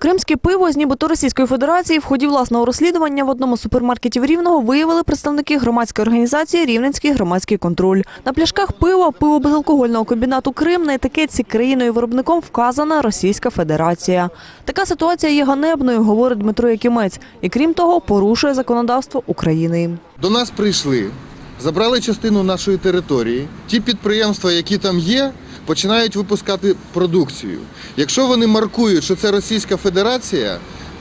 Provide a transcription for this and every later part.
Кримське пиво з нібито Російської Федерації в ході власного розслідування в одному з супермаркетів Рівного виявили представники громадської організації Рівненський громадський контроль. На пляшках пива пиво безалкогольного комбінату Крим на етикетці країною виробником вказана Російська Федерація. Така ситуація є ганебною, говорить Дмитро Якимець, і крім того, порушує законодавство України. До нас прийшли, забрали частину нашої території. Ті підприємства, які там є, починають випускати продукцію. Якщо вони маркують, що це Російська Федерація,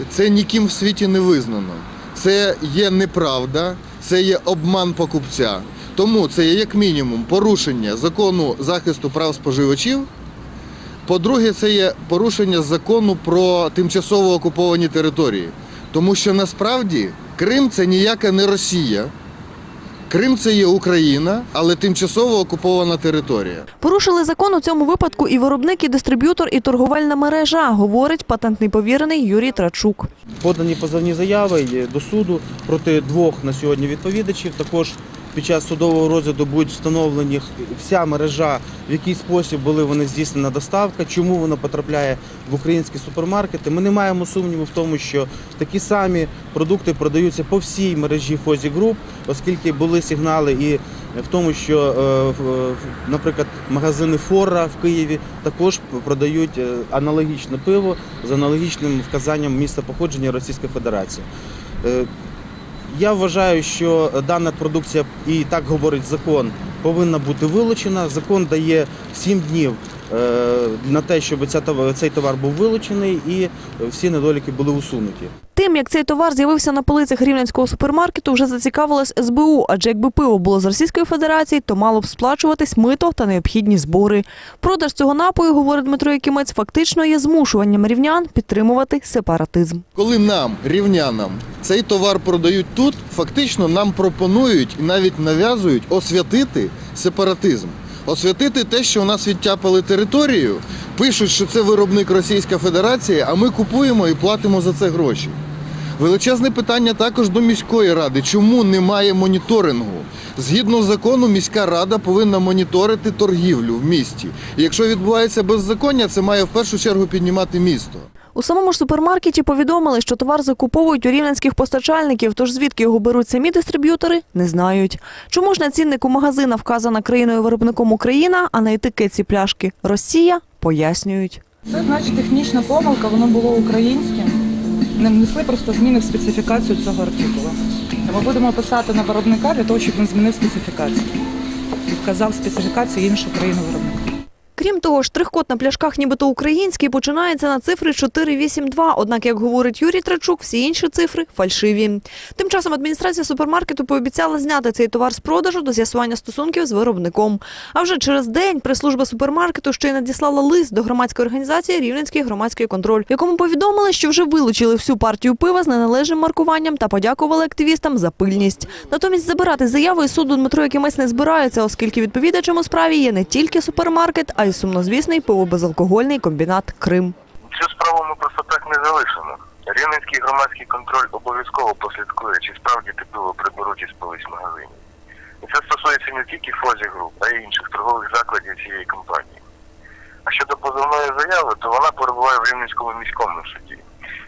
це ніким в світі не визнано. Це є неправда, це є обман покупця. Тому це є як мінімум порушення закону захисту прав споживачів. По-друге, це є порушення закону про тимчасово окуповані території. Тому що насправді Крим це ніяка не Росія. Крим це є Україна, але тимчасово окупована територія. Порушили закон у цьому випадку і виробник, і дистриб'ютор, і торговельна мережа, говорить патентний повірений Юрій Трачук. Подані позовні заяви до суду проти двох на сьогодні відповідачів. Також під час судового розгляду будуть встановлені вся мережа, в який спосіб були вони здійснена доставка, чому вона потрапляє в українські супермаркети. Ми не маємо сумніву в тому, що такі самі продукти продаються по всій мережі Фозі Груп, оскільки були сигнали і в тому, що, е, наприклад, магазини Фора в Києві також продають е, аналогічне пиво з аналогічним вказанням місця походження Російської Федерації. Я вважаю, що дана продукція, і так говорить закон, повинна бути вилучена. Закон дає 7 днів на те, щоб ця товар- цей товар був вилучений і всі недоліки були усунуті. Тим, як цей товар з'явився на полицях рівненського супермаркету, вже зацікавилась СБУ, адже якби пиво було з Російської Федерації, то мало б сплачуватись мито та необхідні збори. Продаж цього напою, говорить Дмитро Якимець, фактично є змушуванням рівнян підтримувати сепаратизм. Коли нам, рівнянам, цей товар продають тут, фактично нам пропонують і навіть нав'язують освятити сепаратизм. Освятити те, що у нас відтяпали територію, пишуть, що це виробник Російська Федерація, а ми купуємо і платимо за це гроші. Величезне питання також до міської ради. Чому немає моніторингу? Згідно закону, міська рада повинна моніторити торгівлю в місті. І якщо відбувається беззаконня, це має в першу чергу піднімати місто. У самому ж супермаркеті повідомили, що товар закуповують у рівненських постачальників, тож звідки його беруть самі дистриб'ютори, не знають. Чому ж на ціннику магазина вказана країною виробником Україна, а на етикетці пляшки Росія, пояснюють. Це значить технічна помилка, воно було українським. Не внесли просто зміни в специфікацію цього артикула. Ми будемо писати на виробника для того, щоб він змінив специфікацію і вказав специфікацію іншого країни виробника. Крім того, штрих-код на пляшках нібито український починається на цифри 482, однак, як говорить Юрій Трачук, всі інші цифри фальшиві. Тим часом адміністрація супермаркету пообіцяла зняти цей товар з продажу до з'ясування стосунків з виробником. А вже через день прес-служба супермаркету ще й надіслала лист до громадської організації Рівненський громадський контроль, в якому повідомили, що вже вилучили всю партію пива з неналежним маркуванням та подякували активістам за пильність. Натомість забирати заяву із суду Дмитро Якимець не збирається, оскільки відповідачем у справі є не тільки супермаркет, а й сумнозвісний пивобезалкогольний комбінат Крим. Цю справу ми просто так не залишимо. Рівненський громадський контроль обов'язково послідкує, чи справді те пиво приберуть із полиць магазинів. І це стосується не тільки Фозі груп, а й інших торгових закладів цієї компанії. А щодо позовної заяви, то вона перебуває в Рівненському міському суді.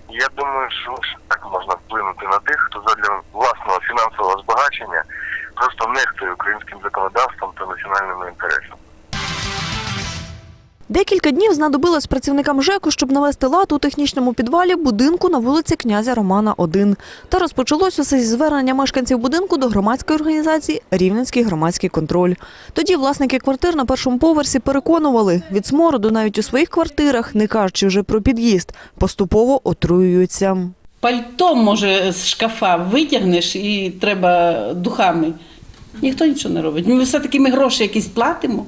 І я думаю, що так можна вплинути на тих, хто задля власного фінансового збагачення просто нехтує українським законодавством та національними інтересами. Декілька днів знадобилось працівникам ЖЕКу, щоб навести лад у технічному підвалі будинку на вулиці князя Романа 1. Та розпочалось усе зі звернення мешканців будинку до громадської організації Рівненський громадський контроль. Тоді власники квартир на першому поверсі переконували, від смороду навіть у своїх квартирах, не кажучи вже про під'їзд, поступово отруюються. Пальто, може, з шкафа витягнеш і треба духами. Ніхто нічого не робить. Ми все-таки ми гроші якісь платимо.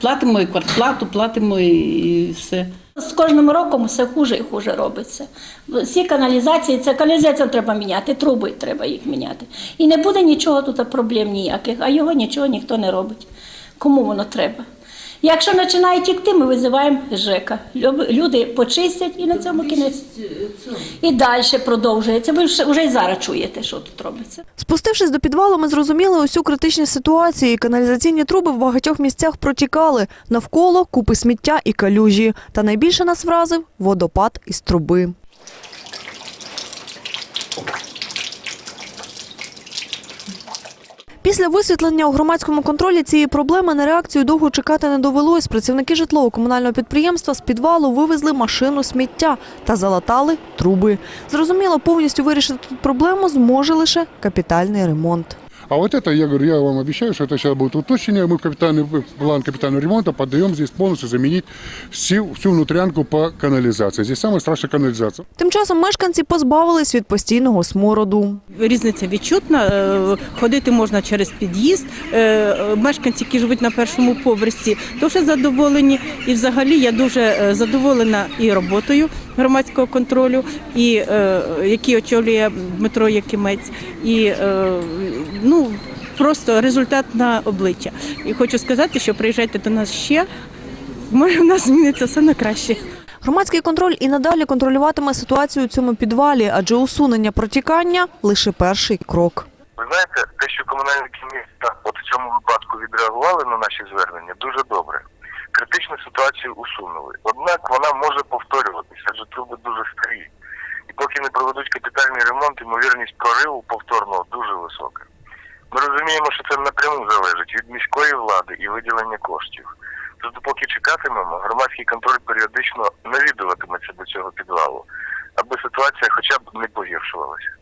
Платимо і квартплату, платимо і, все. З кожним роком все хуже і хуже робиться. Всі каналізації, це каналізацію треба міняти, труби треба їх міняти. І не буде нічого тут проблем ніяких, а його нічого ніхто не робить. Кому воно треба? Якщо починає тікти, ми визиваємо ЖЕКа. Люди почистять і на цьому кінець. І далі продовжується. Ви вже і зараз чуєте, що тут робиться. Спустившись до підвалу, ми зрозуміли усю критичність ситуації. Каналізаційні труби в багатьох місцях протікали. Навколо купи сміття і калюжі. Та найбільше нас вразив водопад із труби. Після висвітлення у громадському контролі цієї проблеми на реакцію довго чекати не довелось. Працівники житлово-комунального підприємства з підвалу вивезли машину сміття та залатали труби. Зрозуміло, повністю вирішити тут проблему зможе лише капітальний ремонт. А вот это, я говорю, я вам обещаю, что это сейчас будет уточнение. Мы в капитальный в план капитального ремонта подаем здесь полностью заменить всю, всю внутрянку по канализации. Здесь самая страшная канализация. Тим часом мешканці позбавились від постійного смороду. Різниця відчутна. е, Ходити можна через під'їзд. Е, Мешканці, які живуть на першому поверсі, дуже задоволені. І взагалі я дуже е, задоволена і роботою громадського контролю, і е, який очолює Дмитро Якимець. І е, ну просто результат на обличчя. І хочу сказати, що приїжджайте до нас ще. Може, в нас зміниться все на краще. Громадський контроль і надалі контролюватиме ситуацію у цьому підвалі, адже усунення протікання лише перший крок. Ви знаєте, те, що комунальники міста от в цьому випадку відреагували на наші звернення, дуже добре. Критичну ситуацію усунули. Однак вона може повторюватися, адже труби дуже старі. І поки не проведуть капітальний ремонт, ймовірність прориву повторного дуже висока. Ми розуміємо, що це напряму залежить від міської влади і виділення коштів. Тож допоки чекатимемо, громадський контроль періодично навідуватиметься до цього підвалу, аби ситуація хоча б не погіршувалася.